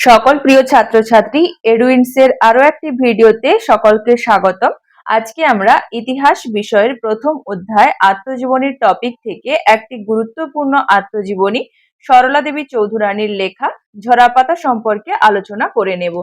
সকল প্রিয় ছাত্রছাত্রী এডুইন্সের আরও একটি ভিডিওতে সকলকে স্বাগতম। আজকে আমরা ইতিহাস বিষয়ের প্রথম অধ্যায় আত্মজীবনীর টপিক থেকে একটি গুরুত্বপূর্ণ আত্মজীবনী সরলা দেবী চৌধুরানীর লেখা ঝরাপাতা সম্পর্কে আলোচনা করে নেব।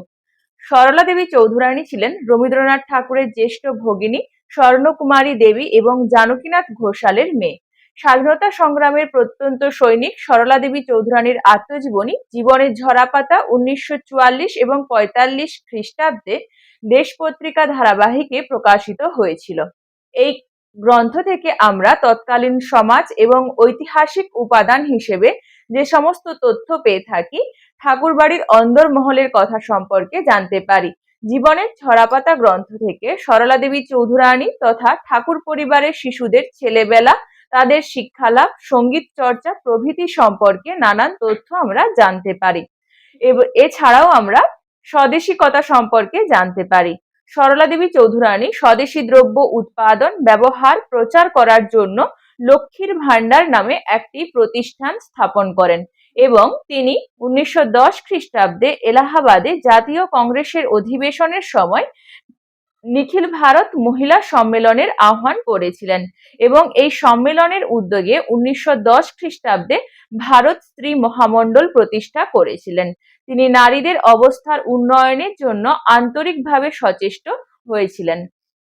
সরলা দেবী চৌধুরানী ছিলেন রবীন্দ্রনাথ ঠাকুরের জ্যেষ্ঠ ভগিনী স্বর্ণকুমারী দেবী এবং জানকীনাথ ঘোষালের মেয়ে। স্বাধীনতা সংগ্রামের প্রত্যন্ত সৈনিক সরলা দেবী চৌধুরানীর আত্মজীবনী, জীবনের ঝরাপাতা উনিশশো চুয়াল্লিশ এবং পঁয়তাল্লিশ খ্রিস্টাব্দে দেশ পত্রিকা ধারাবাহিকে প্রকাশিত হয়েছিল। এই গ্রন্থ থেকে আমরা তৎকালীন সমাজ এবং ঐতিহাসিক উপাদান হিসেবে যে সমস্ত তথ্য পেয়ে থাকি, ঠাকুরবাড়ির অন্দরমহলের কথা সম্পর্কে জানতে পারি। জীবনের ছড়াপাতা গ্রন্থ থেকে সরলা দেবী চৌধুরানী তথা ঠাকুর পরিবারের শিশুদের ছেলেবেলা তাদের শিক্ষালাভ, সংগীত চর্চা, প্রভৃতি সম্পর্কে নানান তথ্য আমরা জানতে পারি। এছাড়াও আমরা স্বদেশিকতা সম্পর্কে জানতে পারি। সরলা দেবী চৌধুরানী স্বদেশী দ্রব্য উৎপাদন, ব্যবহার, প্রচার করার জন্য লক্ষ্মীর ভাণ্ডার নামে একটি প্রতিষ্ঠান স্থাপন করেন এবং তিনি উনিশশো দশ খ্রিস্টাব্দে এলাহাবাদে জাতীয় কংগ্রেসের অধিবেশনের সময় নিখিল ভারত মহিলা সম্মেলনের আহ্বান করেছিলেন এবং এই সম্মেলনের উদ্যোগে উনিশশো দশ খ্রিস্টাব্দে ভারত স্ত্রী মহামণ্ডল প্রতিষ্ঠা করেছিলেন। তিনি নারীদের অবস্থার উন্নয়নের জন্য আন্তরিকভাবে সচেষ্ট হয়েছিলেন।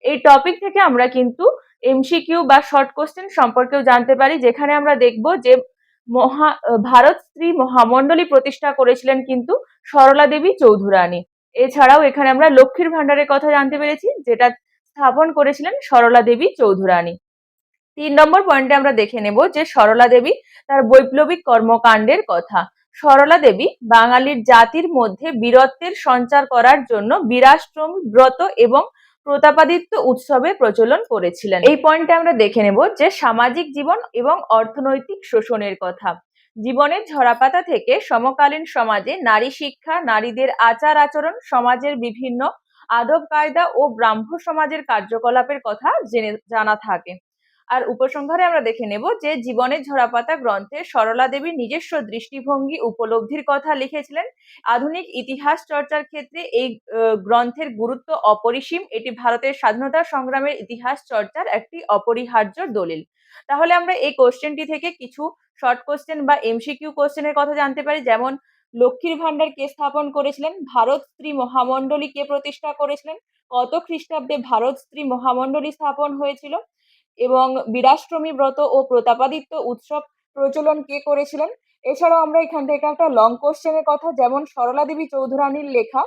এই টপিক থেকে আমরা কিন্তু এমসিকিউ বা শর্ট কোশ্চেন সম্পর্কেও জানতে পারি, যেখানে আমরা দেখব যে মহা, ভারত স্ত্রী মহামণ্ডলী প্রতিষ্ঠা করেছিলেন কিন্তু সরলা দেবী চৌধুরানী। এছাড়াও এখানে আমরা লক্ষ্মীর ভাণ্ডারের কথা জানতে পেরেছি, যেটা স্থাপন করেছিলেন সরলা দেবী চৌধুরানী। তিন নম্বর পয়েন্টে আমরা দেখে নেব যে সরলা দেবী তার বৈপ্লবিক কর্মকাণ্ডের কথা। সরলা দেবী বাঙালির জাতির মধ্যে বীরত্বের সঞ্চার করার জন্য বীরাশ্রম ব্রত এবং প্রতাপাদিত্য উৎসবে প্রচলন করেছিলেন। এই পয়েন্টে আমরা দেখে নেব যে সামাজিক জীবন এবং অর্থনৈতিক শোষণের কথা। জীবনের ঝরাপাতা থেকে সমকালীন সমাজে নারী শিক্ষা, নারীদের আচার আচরণ, সমাজের বিভিন্ন আদব কায়দা ও ব্রাহ্ম সমাজের কার্যকলাপের কথা জেনে জানা থাকে। আর উপসংহারে আমরা দেখে নেব যে জীবনের ঝরাপাতা গ্রন্থে সরলা দেবী নিজস্ব দৃষ্টিভঙ্গি উপলব্ধির কথা লিখেছিলেন। আধুনিক ইতিহাস চর্চার ক্ষেত্রে এই গ্রন্থের গুরুত্ব অপরিসীম। এটি ভারতের স্বাধীনতা সংগ্রামের ইতিহাস চর্চার একটি অপরিহার্য দলিল। তাহলে আমরা এই কোশ্চেনটি থেকে কিছু শর্ট কোশ্চেন বা এমসিকিউ কোশ্চেনের কথা জানতে পারি। যেমন, লক্ষ্মীর ভাণ্ডার কে স্থাপন করেছিলেন? ভারত স্ত্রী মহামণ্ডলী কে প্রতিষ্ঠা করেছিলেন? কত খ্রিস্টাব্দে ভারত স্ত্রী মহামণ্ডলী স্থাপন হয়েছিল? এবং বীরাশ্রমী ব্রত ও প্রতাপাদিত্য উৎসব প্রচলন কে করেছিলেন? এছাড়াও আমরা এখান থেকে একটা লং কোশ্চেনের কথা, যেমন সরলা দেবী চৌধুরানীর লেখা,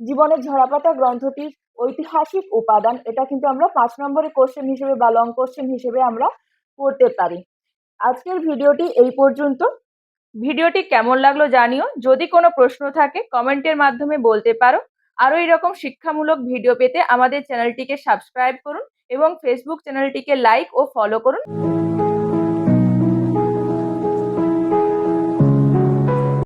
জীবনের ঝরাপাতা গ্রন্থটির ঐতিহাসিক উপাদান। এটা কিন্তু আমরা পাঁচ নম্বরের কোশ্চেন হিসেবে বা লং কোশ্চেন হিসেবে আমরা পড়তে পারি। আজকের ভিডিওটি এই পর্যন্ত। ভিডিওটি কেমন লাগল জানিও। যদি কোনো প্রশ্ন থাকে কমেন্টের মাধ্যমে বলতে পারো। আরও এরকম শিক্ষামূলক ভিডিও পেতে আমাদের চ্যানেলটিকে সাবস্ক্রাইব করুন। এবং ফেসবুক চ্যানেলটিকে লাইক ও ফলো করুন।